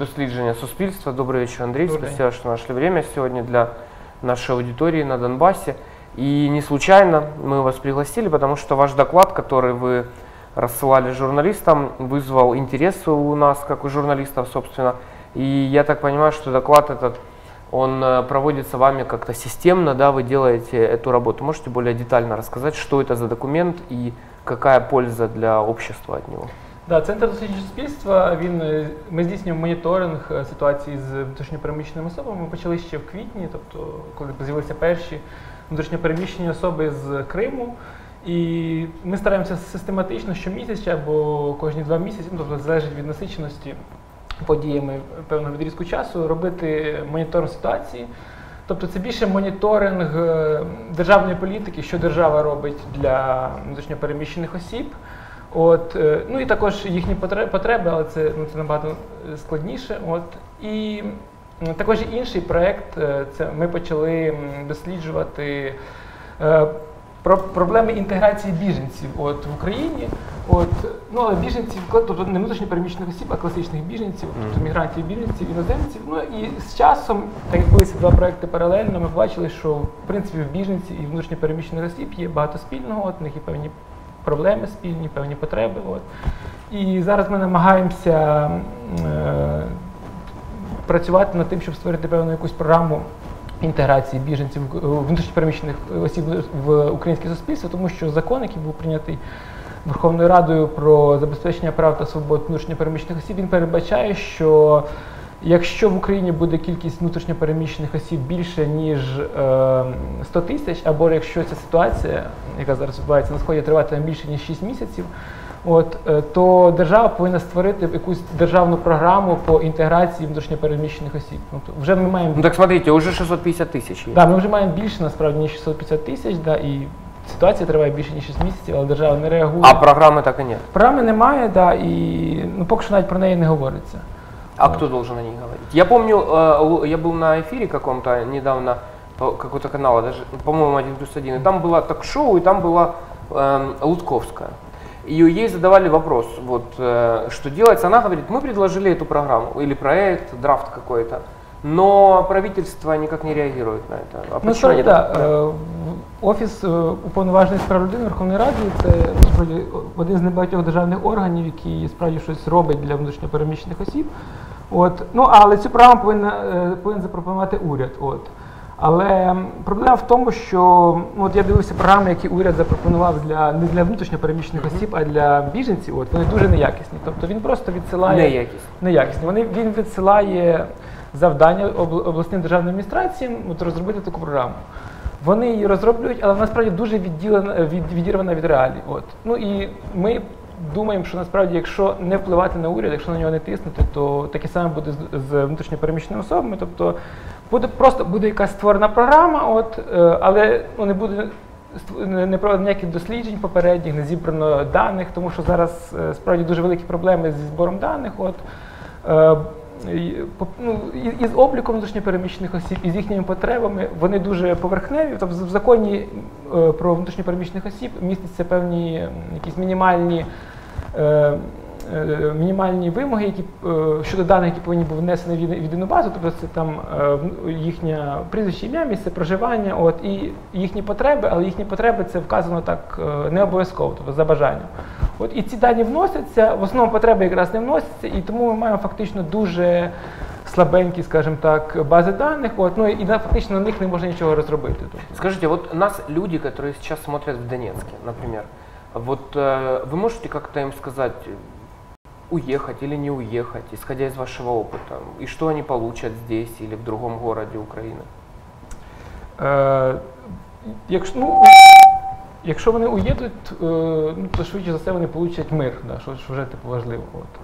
дослідження суспільства. Андрей. Добрый день. Спасибо, что нашли время сегодня для нашей аудитории на Донбассе. И не случайно мы вас пригласили, потому что ваш доклад, который вы рассылали журналистам, вызвал интерес у нас, как у журналистов, собственно. И я так понимаю, что доклад этот, он э, проводится вами как-то системно, да, вы делаете эту работу. Можете более детально рассказать, что это за документ и какая польза для общества от него? Да, Центр досліджень суспільства. Він е, ми здійснюємо моніторинг е, ситуації з внутрішньопереміщеними особами. Ми почали ще в квітні, тобто коли з'явилися перші внутрішньопереміщені особи з Криму. І ми стараємося систематично щомісяця або кожні два місяці, ну, тобто залежить від насиченості подіями певного відрізку часу, робити моніторинг ситуації. Тобто це більше моніторинг е, державної політики, що держава робить для внутрішньопереміщених осіб. От, е, ну і також їхні потре- потреби, але це, ну, це набагато е, складніше. От, і також інший проєкт, е, це ми почали досліджувати про проблеми інтеграції біженців от, в Україні. От, ну, але біженців, тобто не внутрішньопереміщених осіб, а класичних біженців, тобто мігрантів, біженців, іноземців. Ну і з часом, так як були ці два проекти паралельно, ми бачили, що в принципі в біженців і внутрішньопереміщених осіб є багато спільного, от, в них є певні проблеми спільні, певні потреби. От. І зараз ми намагаємося е, працювати над тим, щоб створити певну якусь програму інтеграції біженців внутрішньопереміщених осіб в українське суспільство, тому що закон, який був прийнятий Верховною Радою про забезпечення прав та свобод внутрішньопереміщених осіб, він передбачає, що Якщо в Україні буде кількість внутрішньопереміщених осіб більше ніж е, 100 тисяч, або якщо ця ситуація, яка зараз відбувається на сході, триватиме більше ніж 6 місяців, от е, то держава повинна створити якусь державну програму по інтеграції внутрішньопереміщених осіб. Тобто вже ми маємо Ну так смотрите, уже 650 тысяч есть. да, ми вже маємо більше насправді ніж 650 тисяч, да, і ситуація триває більше ніж 6 місяців, але держава не реагує. А программы так и нет. Програми немає, да, і ну поки що навіть про неї не говориться. А кто должен о ней говорить? Я помню, э, я был на эфире каком-то недавно, какого-то канала, даже, по-моему, 1 плюс 1, и там было ток-шоу, и там была эм, Лутковская. И ей задавали вопрос, вот, э, что делать. Она говорит, мы предложили эту программу, или проект, драфт какой-то, но правительство никак не реагирует на это. А Ну, почему? так. Е, в- Офіс е, уповноважений з прав людини Верховної Ради це насправді один з небагатьох державних органів, який справді щось робить для внутрішньопереміщених осіб. От. Ну, але цю програму повинна, е, повинен запропонувати уряд. От. Але проблема в тому, що ну, от я дивився програми, які уряд запропонував для не для внутрішньопереміщених осіб, а для біженців. От вони дуже неякісні. Тобто він просто відсилає Неякість. неякісні. Вони він відсилає завдання обл- обласним державним адміністраціям от, розробити таку програму. Вони її розроблюють, але насправді дуже відділена від, відірвана від реалій. От ну і ми думаємо, що насправді, якщо не впливати на уряд, якщо на нього не тиснути, то таке саме буде з, внутрішньопереміщеними особами. Тобто буде просто буде якась створена програма, от е, але ну, не буде не проведено ніяких досліджень попередніх, не зібрано даних, тому що зараз е, справді дуже великі проблеми зі збором даних. От, е, ну, із обліком внутрішньопереміщених осіб, і з їхніми потребами, вони дуже поверхневі. Тобто в законі е, про внутрішньопереміщених осіб містяться певні якісь мінімальні. е, е, Мінімальні вимоги, які щодо даних, які повинні бути внесені в єди- єдину базу, тобто це там їхнє прізвище, ім'я, місце проживання, от і їхні потреби, але їхні потреби це вказано так не обов'язково, тобто за бажанням. От і ці дані вносяться, в основному потреби якраз не вносяться, і тому ми маємо фактично дуже слабенькі, скажімо так, бази даних. От, ну і на- фактично на них не можна нічого розробити. Тобто, Скажите, вот нас люди, которые сейчас смотрят в Донецке, например, вот э, вы можете как-то им сказать, э, уехать или не уехать, исходя из вашего опыта, и что они получат здесь или в другом городе Украины? Е, якщо, ну, якщо вони уїдуть, е, ну, то швидше за все вони получать мир, да, що, що вже типу, важливо. От.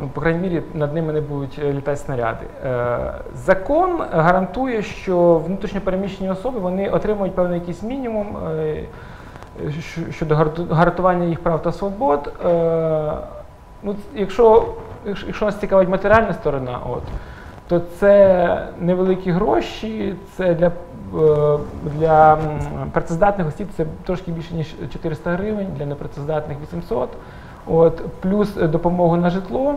Ну, по крайній мірі, над ними не будуть е, літати снаряди. Е, закон гарантує, що внутрішньопереміщені особи вони отримують певний якийсь мінімум е, щодо гарантування їх прав та свобод. Е, ну, якщо, якщо нас цікавить матеріальна сторона, от, то це невеликі гроші, це для, для працездатних осіб це трошки більше, ніж 400 гривень, для непрацездатних 800. От, плюс е, допомогу на житло.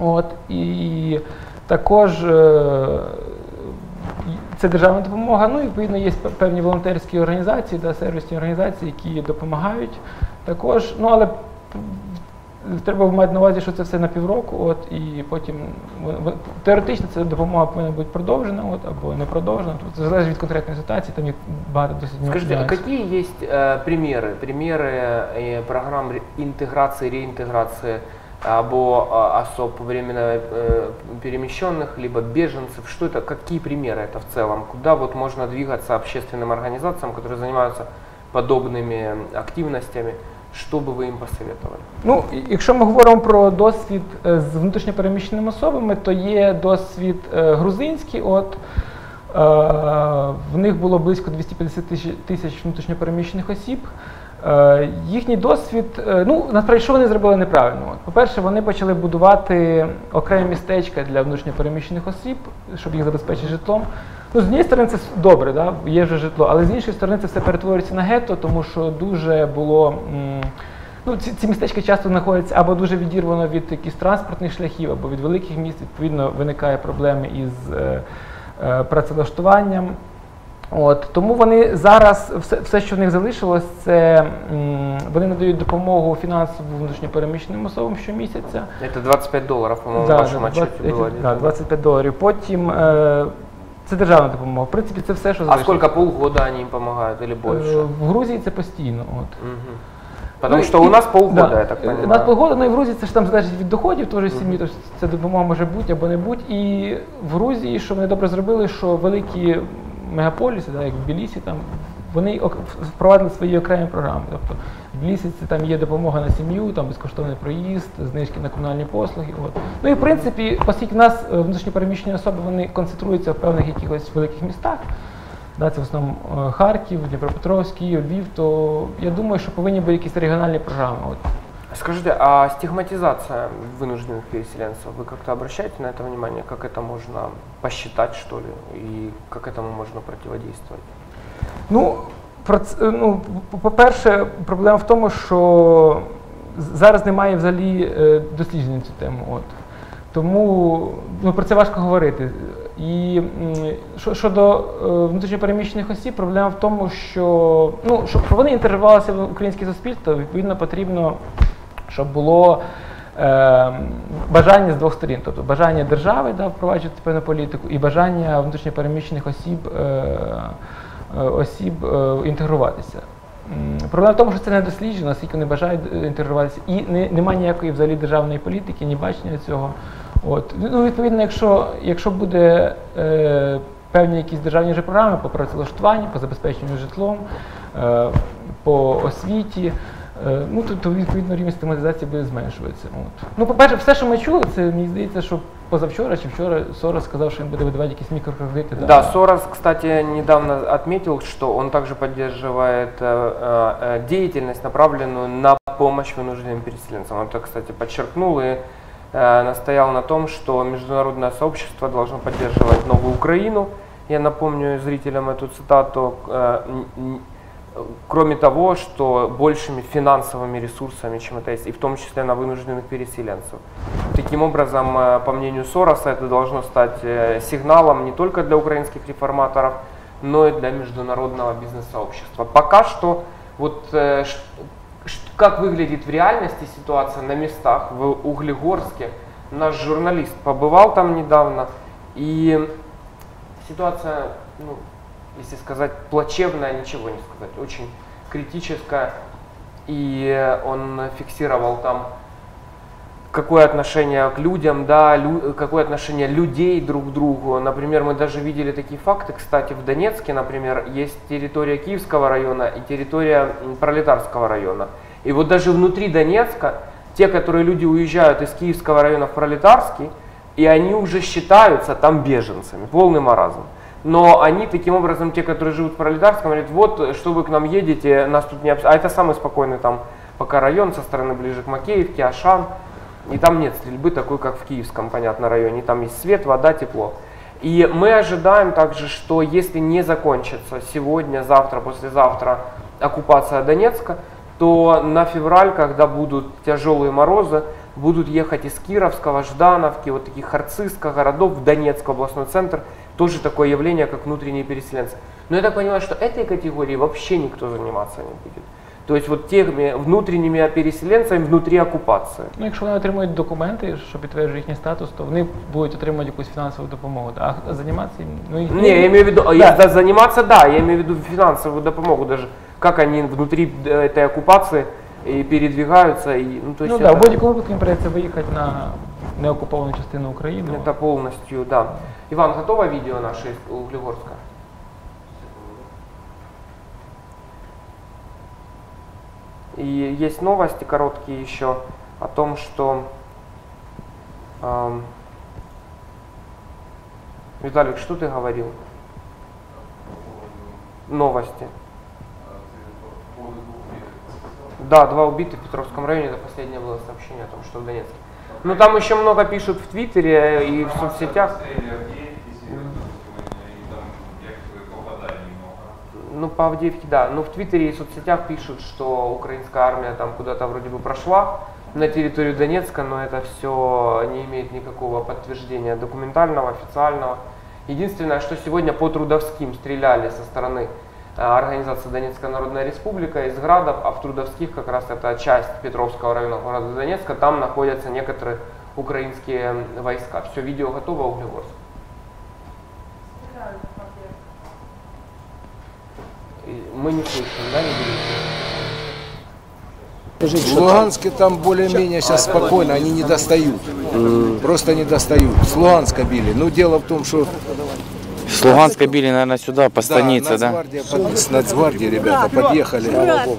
От, І також е, це державна допомога. Ну і відповідно є певні волонтерські організації, да, сервісні організації, які допомагають також. Ну але треба мати на увазі, що це все на півроку, от і потім теоретично ця допомога повинна бути продовжена, от або не продовжена. Тобто це залежить від конкретної ситуації, там є багато досить Скажите, а какие есть э, примеры, примеры э, программ интеграции, реинтеграции або э, особ временно э, перемещенных, либо беженцев? Что это, какие примеры это в целом? Куда вот можно двигаться общественным организациям, которые занимаются подобными активностями? Що би ви їм посоветували? Ну, якщо ми говоримо про досвід е, з внутрішньопереміщеними особами, то є досвід е, грузинський. От е, в них було близько 250 тисяч внутрішньопереміщених осіб. Їхній досвід, ну насправді, що вони зробили неправильно. По-перше, вони почали будувати окремі містечка для внутрішньопереміщених осіб, щоб їх забезпечити житлом. Ну, з однієї сторони, це добре, да? є вже житло, але з іншої сторони це все перетворюється на гетто, тому що дуже було. Ну, Ці ці містечка часто знаходяться або дуже відірвано від якихось транспортних шляхів, або від великих міст, відповідно, виникає проблеми із е, е, працевлаштуванням. От, Тому вони зараз, все, все, що в них залишилось, це м, вони надають допомогу фінансову внутрішньопереміщеним особам щомісяця. Це 25 доларів, по-моєму, да, в вашому отчеті було. Да, 25 доларів. Потім е, це державна допомога. В принципі, це все, що А сколько полгода они им помогают или больше? Е, в Грузії це постійно. От. Угу. Потому ну, что у нас полгода, да. я так понимаю. У нас полгода, ну і в Грузії це ж там залежить від доходів теж сім'ї, тож ця допомога може бути або не бути. І в Грузії, що вони добре зробили, що великі мегаполіси, да, як в Білісі, там вони впровадили свої окремі програми. Тобто в Лісиці там є допомога на сім'ю, там безкоштовний проїзд, знижки на комунальні послуги. От. Ну і в принципі, оскільки в нас е, внутрішньо переміщені особи вони концентруються в певних якихось великих містах, да, це в основному е, Харків, Дніпропетровськ, Київ, Львів, то я думаю, що повинні бути якісь регіональні програми. От. Скажите, а стигматизация вынужденных переселенцев, вы как-то обращаете на это внимание, как это можно посчитать, что ли, и как этому можно противодействовать? Ну, ну, по-перше, проблема в тому, що зараз немає взагалі е, досліджень цю тему. От. Тому ну, про це важко говорити. І щодо е, внутрішньопереміщених осіб, проблема в тому, що ну, щоб вони інтегрувалися в українське суспільство, відповідно потрібно, щоб було е, бажання з двох сторін, тобто бажання держави да, впроваджувати певну політику і бажання внутрішньопереміщених осіб. Е, Е, осіб е, інтегруватися. Проблема в тому, що це не досліджено, наскільки вони бажають е, інтегруватися, і не, немає ніякої взагалі державної політики, ні бачення цього. От. Ну, Відповідно, якщо якщо буде е, певні якісь державні вже програми по працевлаштуванню, по забезпеченню житлом, е, по освіті, е, ну, то, то відповідно рівень стигматизації буде зменшуватися. От. Ну, По-перше, все, що ми чули, це мені здається, що позавчора чи вчора Сорос сказал, что он будет выдавать какие-то микрокредиты. Да, да Сорос, кстати, недавно отметил, что он также поддерживает э, э, деятельность, направленную на помощь вынужденным переселенцам. Он это, кстати, подчеркнул и э, настоял на том, что международное сообщество должно поддерживать новую Украину. Я напомню зрителям эту цитату. Э, кроме того, что большими финансовыми ресурсами, чем это есть, и в том числе на вынужденных переселенцев. Таким образом, э, по мнению Сороса, это должно стать э, сигналом не только для украинских реформаторов, но и для международного бизнес-сообщества. Пока что, вот э, как выглядит в реальности ситуация на местах в Углегорске, наш журналист побывал там недавно, и ситуация ну, если сказать плачевное, ничего не сказать, очень критическое. И он фиксировал там, какое отношение к людям, да, лю, какое отношение людей друг к другу. Например, мы даже видели такие факты, кстати, в Донецке, например, есть территория Киевского района и территория Пролетарского района. И вот даже внутри Донецка, те, которые люди уезжают из Киевского района в Пролетарский, и они уже считаются там беженцами, полный маразм но они таким образом, те, которые живут в Пролетарском, говорят, вот, что вы к нам едете, нас тут не... А это самый спокойный там пока район со стороны ближе к Макеевке, Ашан, и там нет стрельбы такой, как в Киевском, понятно, районе, там есть свет, вода, тепло. И мы ожидаем также, что если не закончится сегодня, завтра, послезавтра оккупация Донецка, то на февраль, когда будут тяжелые морозы, будут ехать из Кировского, Ждановки, вот таких Харциска, городов в Донецк, областной центр, тоже такое явление, как внутренние переселенцы. Но я так понимаю, что этой категории вообще никто заниматься не будет. То есть вот теми внутрішніми переселенцями внутрі окупації. Ну, якщо вони отримують документи, що підтверджують їхній статус, то вони будуть отримувати якусь фінансову допомогу. А займатися їм ну їх Не, я имею в виду, да. да, заниматься, да, я имею в виду финансовую допомогу даже, как они внутри э, этой оккупации и передвигаются, и, ну, то есть ну, это, да, в будь-якому випадку їм придеться виїхати на неокуповану частину України. это полностью, да. Иван, готово видео наше из Углегорска? И есть новости короткие еще о том, что эм, Виталик, что ты говорил? Новости. Да, два убитых в Петровском районе, это последнее было сообщение о том, что в Донецке. Ну там еще много пишут в Твиттере и в соцсетях. Ну, по Авдеевке, да. Но в Твиттере и соцсетях пишут, что украинская армия там куда-то вроде бы прошла на территорию Донецка, но это все не имеет никакого подтверждения документального, официального. Единственное, что сегодня по Трудовским стреляли со стороны э, организации Донецкая Народная Республика из Градов, а в Трудовских как раз это часть Петровского района города Донецка, там находятся некоторые украинские войска. Все, видео готово, Углегорск. Мы не слышим, да, не видим? В Луганске там более-менее сейчас спокойно, они не достают. Просто не достают. С Луганска били. Ну, дело в том, что С Луганска били, наверное, сюда, по станице, да? Нацгвардия, под- с Нацгвардии ребята подъехали,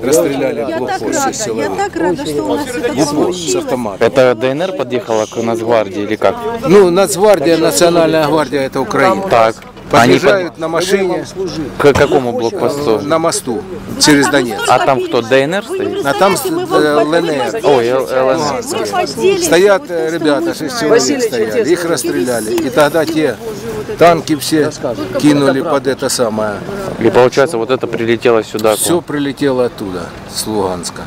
расстреляли Я так блокпост 6 рада, я так рада, что у нас это С получилось. автомата. Это ДНР подъехала к Нацгвардии или как? Ну, Нацгвардия, Национальная гвардия, это Украина. Так. Они Подъезжают на машине к какому блокпосту? на мосту через Донецк. А там кто, ДНР стоит? А там э, ЛНР. Ой, ЛНР. Стоят э, ребята, шесть человек стояли, их расстреляли. И тогда те танки все кинули под это самое. И получается, вот это прилетело сюда. Все прилетело оттуда, с Луганска.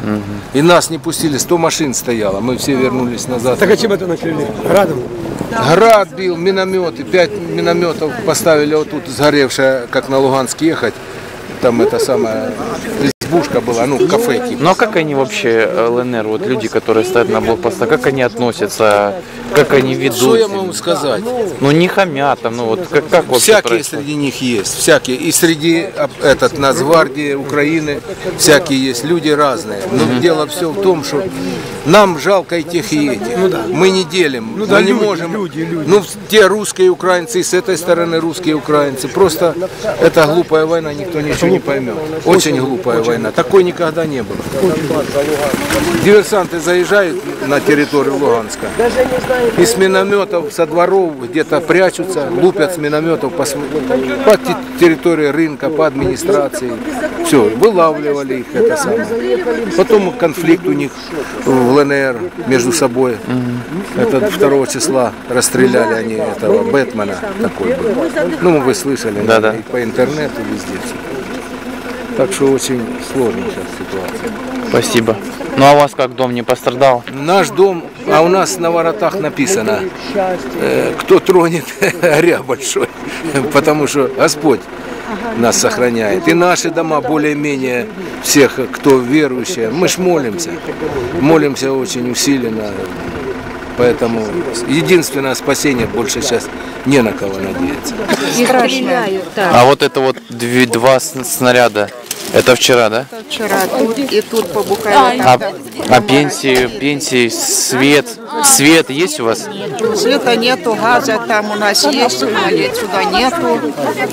И нас не пустили, 100 машин стояло, мы все вернулись назад. Так а чем это накрыли? Градом? Град бил, минометы, пять минометов поставили вот тут сгоревшая, как на Луганск ехать. Там это самое, избушка была, ну, кафе типа. Ну а как они вообще, ЛНР, вот люди, которые стоят на блокпостах, как они относятся, как они ведут? Что я могу сказать? Ну не хамят там, ну вот как, как вообще Всякие происходит? среди них есть, всякие. И среди этот Нацгвардии Украины всякие есть, люди разные. Но дело все в том, что нам жалко и тех, и этих. Мы не делим, Ну да, мы не люди, можем. люди, люди. Ну, те русские украинцы, и с этой стороны русские украинцы. Просто это глупая война, никто ничего не поймет. Очень глупая война. Такой никогда не было. Диверсанты заезжают на территорию Луганска. И с минометов, со дворов где-то прячутся, лупят с минометов по, по те- территории рынка, по администрации. Все, вылавливали их это самое. Потом конфликт у них в ЛНР между собой. Это 2 числа расстреляли они этого Бэтмена такой был. Ну, вы слышали, наверное, и по интернету везде все. Так что очень сложная сейчас ситуация. Спасибо. Ну а у вас как, дом не пострадал? Наш дом, а у нас на воротах написано, э, кто тронет горя большой, потому что Господь нас сохраняет. И наши дома более-менее всех, кто верующие, мы ж молимся, молимся очень усиленно. Поэтому единственное спасение больше сейчас не на кого надеяться. И стреляют, да. А вот это вот две- два снаряда, это вчера, да? Вчера тут и тут по Букаеву. А, а пенсии, пенсии, свет, свет есть у вас? Света нету, газа там у нас есть, сюда нету,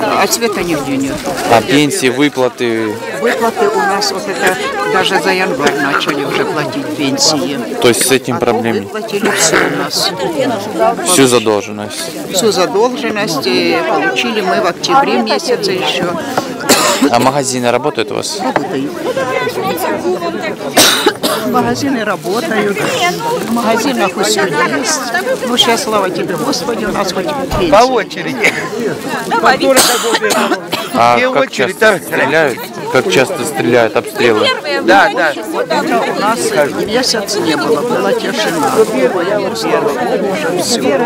а света нигде нету. А пенсии, выплаты, Выплаты у нас вот это даже за январь начали уже платить пенсии. то есть с этим проблем нет? Выплатили все у нас. Всю задолженность. Всю задолженность и получили мы в октябре месяце еще. А магазины работают у вас? Магазины работают, в магазинах все есть. Ну, сейчас, слава тебе, Господи, у нас хоть пенсия. По очереди. А как часто стреляют? Как часто стреляют, обстрелы? Да, да. У нас месяц не было, была тишина. Все.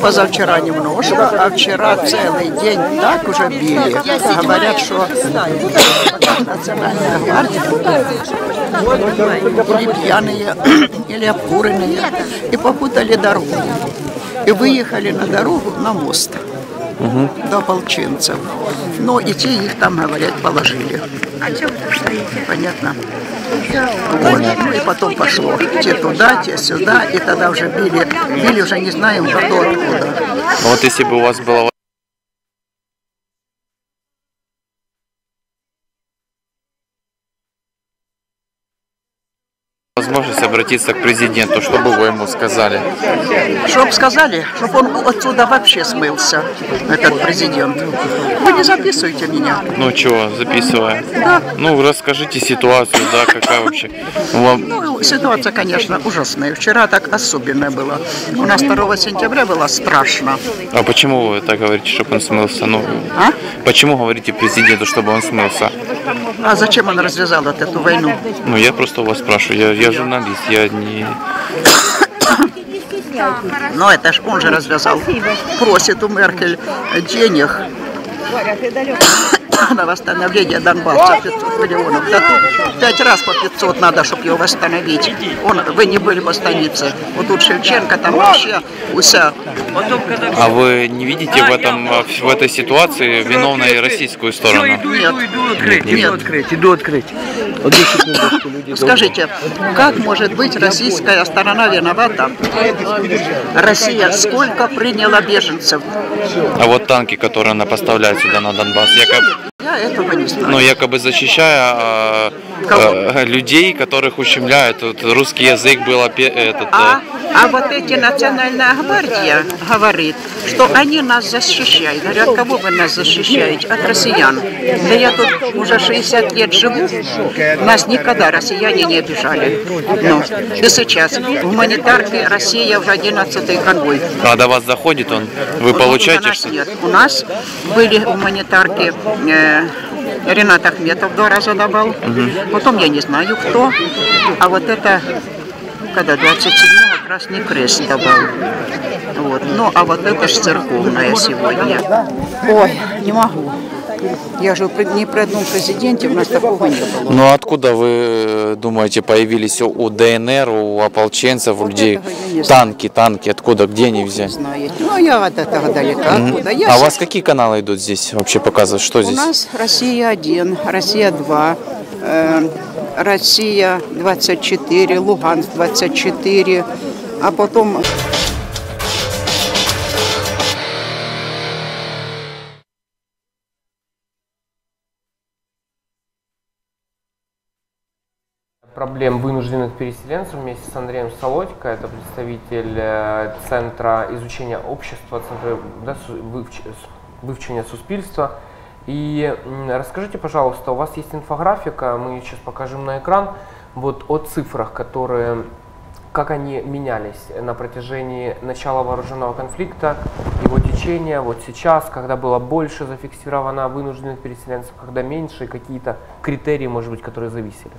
Позавчера немножко, а вчера целый день так уже били. Говорят, что национальная гвардия или пьяные, или обкуренные, и попутали дорогу. И выехали на дорогу на мост до ополченцев. Но и те их там, говорят, положили. Понятно? Вот. Ну и потом пошло. Те туда, те сюда, и тогда уже били. Били уже не знаем, кто откуда. Вот если бы у вас была обратиться к президенту, что бы вы ему сказали? Чтоб сказали, чтоб он отсюда вообще смылся, этот президент. Вы не записывайте меня. Ну чего, записывая. Ну, расскажите ситуацию, да, какая вообще. Вам- Ну, ситуация, конечно, ужасная. Вчера так особенная была. У нас 2 сентября было страшно. А почему вы так говорите, чтобы он смылся? Ну, А? почему говорите президенту, чтобы он смылся? А зачем он развязал вот эту войну? Ну, я просто у вас спрашиваю. Я, я журналист, я не... Ну, это ж он же развязал. Просит у Меркель денег на восстановление Донбасса 500 миллионов. Да тут пять раз по 500 надо, чтобы его восстановить. Он, вы не были по станице. Вот тут Шевченко, там вообще уся. А вы не видите в, этом, в этой ситуации виновной российскую сторону? Нет, Нет, нет. открыть, иду открыть. Секундочку, люди. Скажите, как может быть российская сторона виновата? Россия сколько приняла беженцев? А вот танки, которые она поставляет сюда на Донбасс, якобы, Я этого не знаю. ну, якобы защищая э, э, людей, которых ущемляют. Вот русский язык был этот, э, А, а вот эти национальная гвардия говорит, что они нас защищают. Говорят, кого вы нас защищаете? От россиян. Да я тут уже 60 лет живу, нас никогда россияне не обижали. Ну, и сейчас в гуманитарке Россия уже 11 конвой. а до вас заходит он, вы У получаете нас что нет. У нас были гуманитарки э, Ренат Ахметов два раза давал. Потом я не знаю кто. А вот это когда 27-го Красный Крест давал. Вот. Ну, а вот это ж церковная сегодня. Ой, не могу. Я же ни при одном президенте у нас такого не было. Ну откуда вы э, думаете появились у- у ДНР, у ополченцев, у людей не знаю. танки, танки, откуда, где они взяли? Ну, я от этого далека. Откуда? Я А у вас какие каналы идут здесь вообще показывают? Что У здесь? нас Россия 1, Россия 2, э, Россия 24, Луганск 24, а потом проблем вынужденных переселенцев вместе с Андреем Солодько, это представитель э, Центра изучения общества, Центра да, вывчения суспільства. И расскажите, пожалуйста, у вас есть инфографика, мы ее сейчас покажем на экран, вот о цифрах, которые, как они менялись на протяжении начала вооруженного конфликта, его течения, вот сейчас, когда было больше зафиксировано вынужденных переселенцев, когда меньше, какие-то критерии, может быть, которые зависели.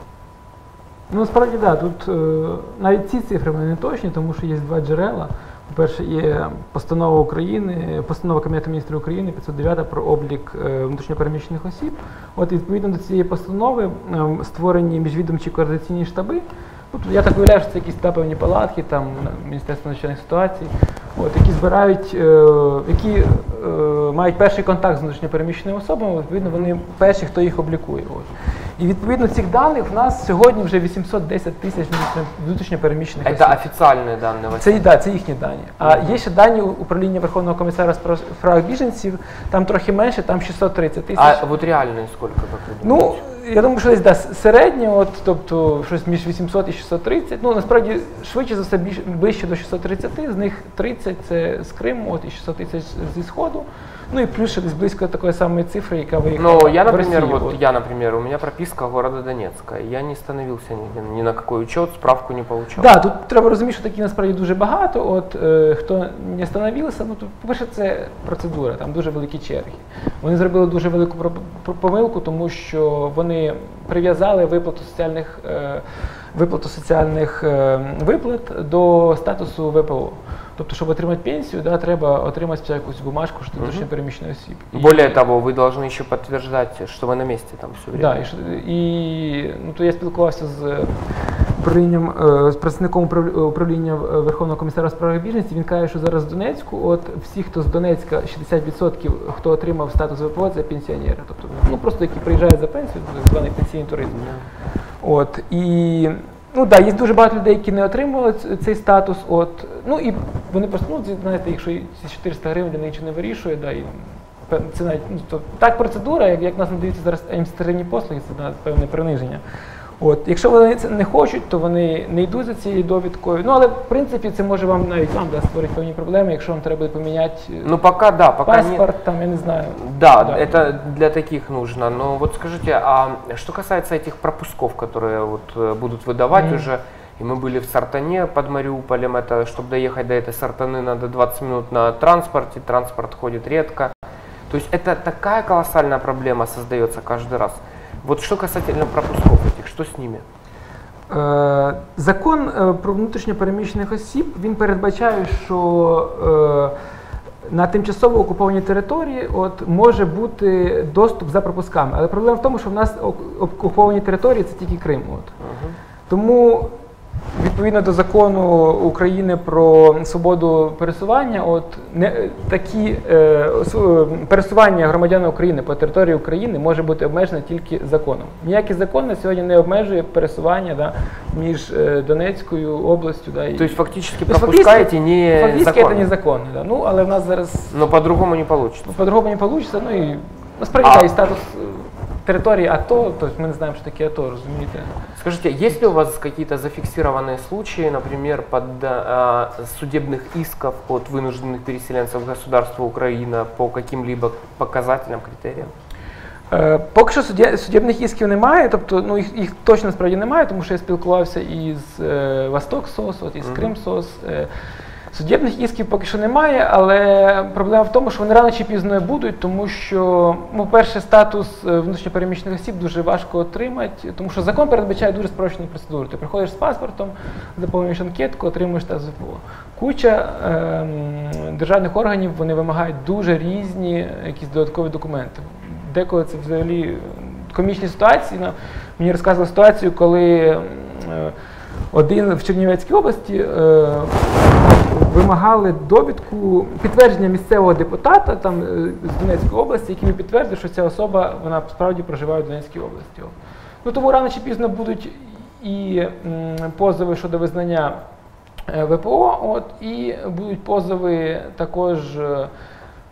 Ну, насправді так, да, тут е, навіть ці цифри вони не точні, тому що є два джерела. По-перше, є постанова України, постанова Кабінету міністрів України 509 про облік е, внутрішньопереміщених осіб. От відповідно до цієї постанови ем, створені міжвідомчі координаційні штаби. От, я так уявляю, що це якісь та певні палатки, там Міністерство надзвичайних ситуацій, от, які збирають, е, які е, мають перший контакт з внутрішньопереміщеними особами, відповідно, вони перші, хто їх облікує. От. І відповідно цих даних в нас сьогодні вже 810 тисяч внутрішньо- внутрішньопереміщених Это осіб. официальные данные. Це, да, це їхні дані. А є ще дані управління Верховного комісара з прав- прав біженців, там трохи менше, там 630 тисяч. А вот реальные сколько, как вы Ну, думаете? я думаю, що десь да, середнє, от, тобто щось між 800 і 630. Ну, насправді, швидше за все, більш, ближче до 630, з них 30 це з Криму, от, і 600 тисяч зі Сходу. Ну і плюс ще десь близько такої самої цифри, яка виїхала Но я, например, Росію. вот я, например, у меня прописка города Донецка. Я не становился нигде, ни на какой учет, справку не получал. Да, тут треба розуміти, що такі насправді дуже багато. От е, хто не становився, ну то по-перше, це процедура, там дуже великі черги. Вони зробили дуже велику помилку, тому що вони прив'язали виплату соціальних е, виплату соціальних е, виплат до статусу ВПО. Тобто, щоб отримати пенсію, да, треба отримати спочатку якусь бумажку, що ти внутрішньо переміщений осіб. І- Более того, вы должны еще подтверждать, что вы на месте там все время. Да, і, що- і ну, то я спілкувався з управлінням, е, з представником управлі- управління е, Верховного комісара з прав біженців. Він каже, що зараз в Донецьку, от всі, хто з Донецька, 60% хто отримав статус ВПО, це пенсіонери. Тобто, ну просто які приїжджають за пенсію, так званий пенсійний туризм. От і ну да, є дуже багато людей, які не отримували цей статус. От ну і вони просто ну знаєте, якщо ці 400 гривень для них нічого не вирішує, да і це навіть ну то так процедура, як, як нас надаються зараз адміністративні послуги, це да, певне приниження. От, якщо вони це не хочуть, то вони не йдуть за цією довідкою. Ну але в принципі це може вам навіть вам да, створити певні проблеми, якщо вам треба буде поміняти е, Ну пока да, пока нет. паспорт, там я не знаю. Да, Да. это для таких нужно. Но вот скажите, а что касается этих пропусков, которые вот э, будут выдавать Мгм. уже, и мы были в Сартане под Мариуполем, это чтобы доехать до этой Сартаны надо 20 минут на транспорте, транспорт ходит редко. То есть это такая колоссальная проблема создается каждый раз. Вот что касательно пропусков этих, что с ними? Е, Закон е, про внутрішньо переміщених осіб він передбачає, що е, на тимчасово окупованій території от, може бути доступ за пропусками. Але проблема в тому, що в нас ок- окуповані території це тільки Крим. От. Тому відповідно до закону України про свободу пересування, от не такі е, е, пересування громадян України по території України може бути обмежене тільки законом. Ніякий закон на сьогодні не обмежує пересування да, між е, Донецькою областю. Да, і... То есть фактически То есть пропускаете не фактично законно. це незаконно. Да. Ну, але в нас зараз Но по-другому не ну, по-другому не вийде. Ну і насправді і статус е, території АТО, тобто ми не знаємо, що таке АТО, розумієте? Скажите, есть ли у вас какие-то зафиксированные случаи, например, под, э, судебных исков от вынужденных переселенцев государства Украина по каким-либо показателям, критериям? Е, Поки що суддя- судебних ісків немає, тобто ну, їх, їх точно насправді немає, тому що я спілкувався із е, Восток СОС, от, із Мгм. Крим СОС. Е, судебних ісків поки що немає, але проблема в тому, що вони рано чи пізно будуть, тому що, ну, перше, статус е, внутрішньопереміщених осіб дуже важко отримати, тому що закон передбачає дуже спрощену процедуру. Ти приходиш з паспортом, заповнюєш анкетку, отримуєш статус ВПО. Куча ем, державних органів вони вимагають дуже різні якісь додаткові документи. Деколи це взагалі комічні ситуації. Ну, Мені розказували ситуацію, коли е, один в Чернівецькій області е, вимагали довідку підтвердження місцевого депутата там е, з Донецької області, який підтвердив, що ця особа вона справді проживає в Донецькій області. Ну тому рано чи пізно будуть і позови щодо визнання е, ВПО, от, і будуть позови також е,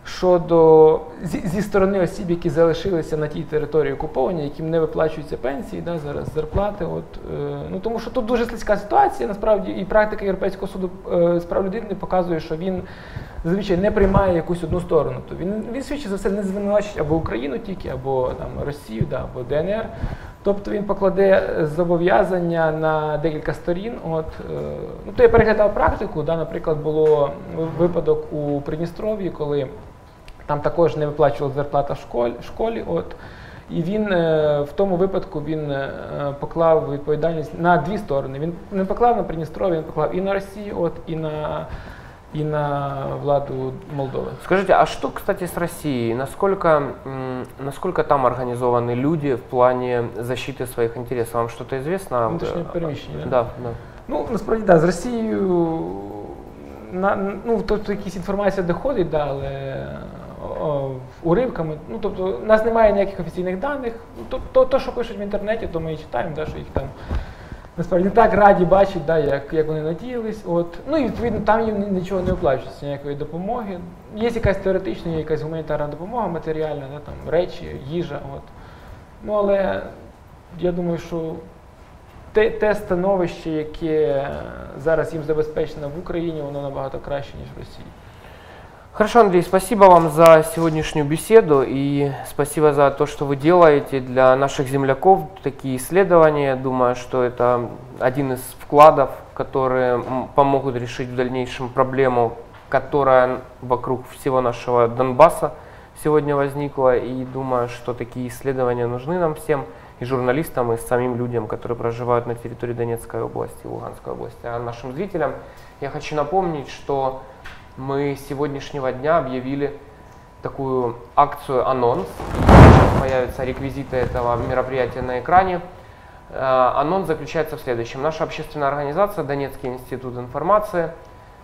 щодо зі, зі сторони осіб, які залишилися на тій території окупованій, яким не виплачуються пенсії, да, зараз зарплати. От, е, ну, тому що тут дуже слизька ситуація, насправді, і практика Європейського суду е, з прав людини показує, що він зазвичай не приймає якусь одну сторону. То він, він швидше за все не звинувачить або Україну тільки, або там, Росію, да, або ДНР. Тобто він покладе зобов'язання на декілька сторін. От, е, ну, то я переглядав практику. Да, наприклад, було випадок у Придністров'ї, коли там також не виплачували зарплата в школі, школі от. І він е, в тому випадку він е, поклав відповідальність на дві сторони. Він не поклав на Придністров'я, він поклав і на Росію, от, і на, і на владу Молдови. Скажите, а что, кстати, с Россией? Насколько, м, насколько там организованы люди в плане защиты своих интересов? Вам что-то известно? Внутрішнє переміщення. да? Да, да. Ну, насправді, так, з Росією на, ну, тобто якісь інформація доходить, да, але о, уривками. Ну, тобто, у нас немає ніяких офіційних даних. То, то, то, що пишуть в інтернеті, то ми і читаємо, да, що їх там насправді не так раді бачать, да, як, як вони надіялись. От. Ну і відповідно там їм нічого не оплачується, ніякої допомоги. Є якась теоретична, є якась гуманітарна допомога матеріальна, да, там, речі, їжа. От. Ну, але я думаю, що те, те становище, яке зараз їм забезпечено в Україні, воно набагато краще, ніж в Росії. Хорошо, Андрей, спасибо вам за сегодняшнюю беседу и спасибо за то, что вы делаете для наших земляков такие исследования. Думаю, что это один из вкладов, которые помогут решить в дальнейшем проблему, которая вокруг всего нашего Донбасса сегодня возникла. И думаю, что такие исследования нужны нам всем, и журналистам, и самим людям, которые проживают на территории Донецкой области и Луганской области. А нашим зрителям я хочу напомнить, что мы с сегодняшнего дня объявили такую акцию «Анонс». Появятся реквизиты этого мероприятия на экране. Э, анонс заключается в следующем. Наша общественная организация «Донецкий институт информации»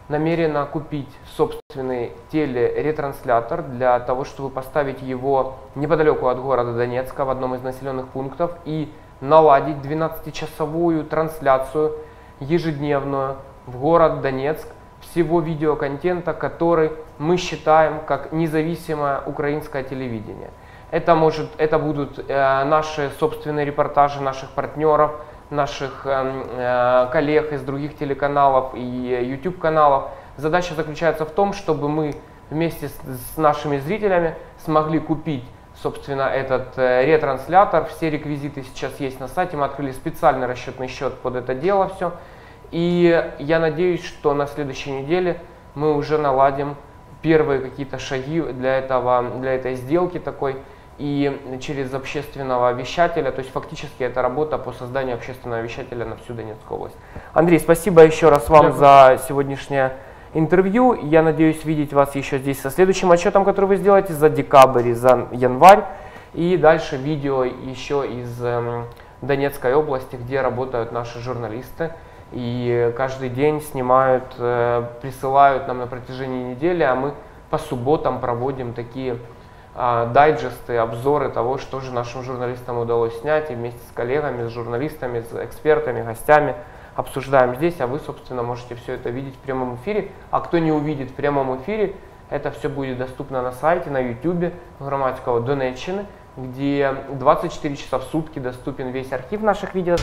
намерена купить собственный телеретранслятор для того, чтобы поставить его неподалеку от города Донецка в одном из населенных пунктов и наладить 12-часовую трансляцию ежедневную в город Донецк всего видеоконтента, который мы считаем как независимое украинское телевидение. Это, может, это будут э, наши собственные репортажи наших партнеров, наших э, э, коллег из других телеканалов и YouTube каналов. Задача заключается в том, чтобы мы вместе с, с нашими зрителями смогли купить собственно, этот э, ретранслятор. Все реквизиты сейчас есть на сайте. Мы открыли специальный расчетный счет под это дело все. И я надеюсь, что на следующей неделе мы уже наладим первые какие-то шаги для, этого, для этой сделки такой и через общественного вещателя, то есть фактически это работа по созданию общественного вещателя на всю Донецкую область. Андрей, спасибо еще раз вам Дякую. за сегодняшнее интервью. Я надеюсь видеть вас еще здесь со следующим отчетом, который вы сделаете за декабрь и за январь. И дальше видео еще из эм, Донецкой области, где работают наши журналисты и каждый день снимают, э, присылают нам на протяжении недели, а мы по субботам проводим такие а, дайджесты, обзоры того, что же нашим журналистам удалось снять, и вместе с коллегами, с журналистами, с экспертами, гостями обсуждаем здесь, а вы, собственно, можете все это видеть в прямом эфире. А кто не увидит в прямом эфире, это все будет доступно на сайте, на YouTube громадского Донеччины, где 24 часа в сутки доступен весь архив наших видео.